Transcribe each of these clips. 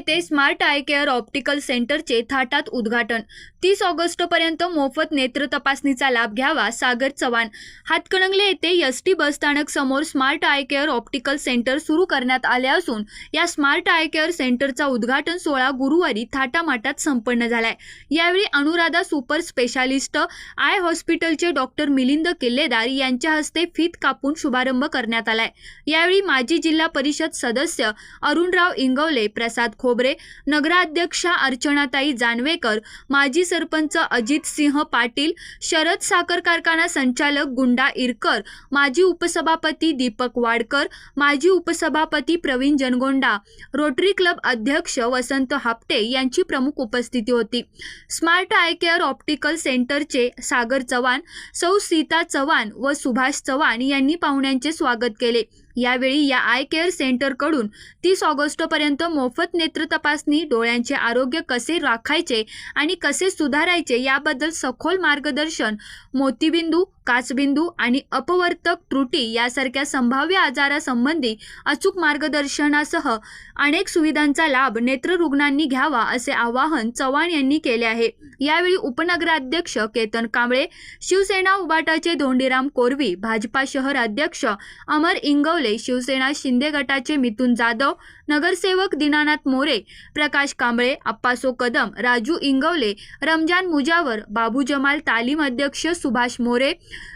येथे smart eye care optical सेंटरचे थाटात उद्घाटन. तीस ऑगस्टपर्यंत मोफत नेत्र तपासणीचा लाभ घ्यावा सागर चव्हाण. हातकणंगले येथे एस टी बसस्थानक समोर smart eye care optical centre सुरू करण्यात आले असून या स्मार्ट आय केअर सेंटरचा उद्घाटन सोहळा गुरुवारी थाटामाटात संपन्न झालाय. यावेळी अनुराधा सुपर स्पेशालिस्ट आय हॉस्पिटलचे डॉक्टर मिलिंद किल्लेदार यांच्या हस्ते फीत कापून शुभारंभ करण्यात आलाय. यावेळी माजी जिल्हा परिषद सदस्य अरुणराव इंगवले प्रसाद खो खोबरे नगराध्यक्षा अर्चनाताई जानवेकर माजी सरपंच अजित सिंह पाटील शरद साखर कारखाना संचालक गुंडा इरकर माजी उपसभापती दीपक वाडकर माजी उपसभापती प्रवीण जनगोंडा रोटरी क्लब अध्यक्ष वसंत हापटे यांची प्रमुख उपस्थिती होती. स्मार्ट आय केअर ऑप्टिकल सेंटरचे सागर चव्हाण सौ सीता चव्हाण व सुभाष चव्हाण यांनी पाहुण्यांचे स्वागत केले. यावेळी या आय केअर सेंटरकडून तीस ऑगस्टपर्यंत मोफत नेत्र तपासणी डोळ्यांचे आरोग्य कसे राखायचे आणि कसे सुधारायचे याबद्दल सखोल मार्गदर्शन मोतीबिंदू काचबिंदू आणि अपवर्तक त्रुटी यासारख्या संभाव्य आजारासंबंधी अचूक मार्गदर्शनासह अनेक सुविधांचा लाभ नेत्ररुग्णांनी घ्यावा असे आवाहन चव्हाण यांनी केले आहे. यावेळी उपनगराध्यक्ष केतन कांबळे शिवसेना उबाटाचे धोंडीराम कोरवी भाजपा शहर अध्यक्ष अमर इंगवले शिवसेना शिंदे गटाचे मिथुन जाधव नगरसेवक दीनानाथ मोरे प्रकाश कांबळे अप्पासो कदम राजू इंगवले रमजान मुजावर बाबू जमाल तालीम अध्यक्ष सुभाष मोरे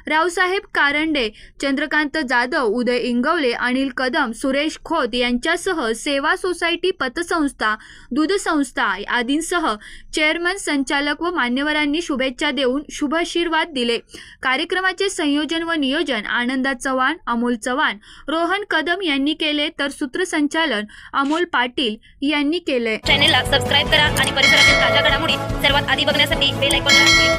रावसाहेब कारंडे चंद्रकांत जाधव उदय इंगवले अनिल कदम सुरेश खोत यांच्यासह सेवा सोसायटी पतसंस्था दूध संस्था आदींसह चेअरमन संचालक व मान्यवरांनी शुभेच्छा देऊन शुभाशीर्वाद दिले. कार्यक्रमाचे संयोजन व नियोजन आनंदा चव्हाण अमोल चव्हाण रोहन कदम यांनी केले तर सूत्रसंचालन अमोल पाटील यांनी केले. चॅनेलला सबस्क्राईब करा आणि परिसरातील ताज्या घडामोडी सर्वात आधी बघण्यासाठी बेल आयकॉनला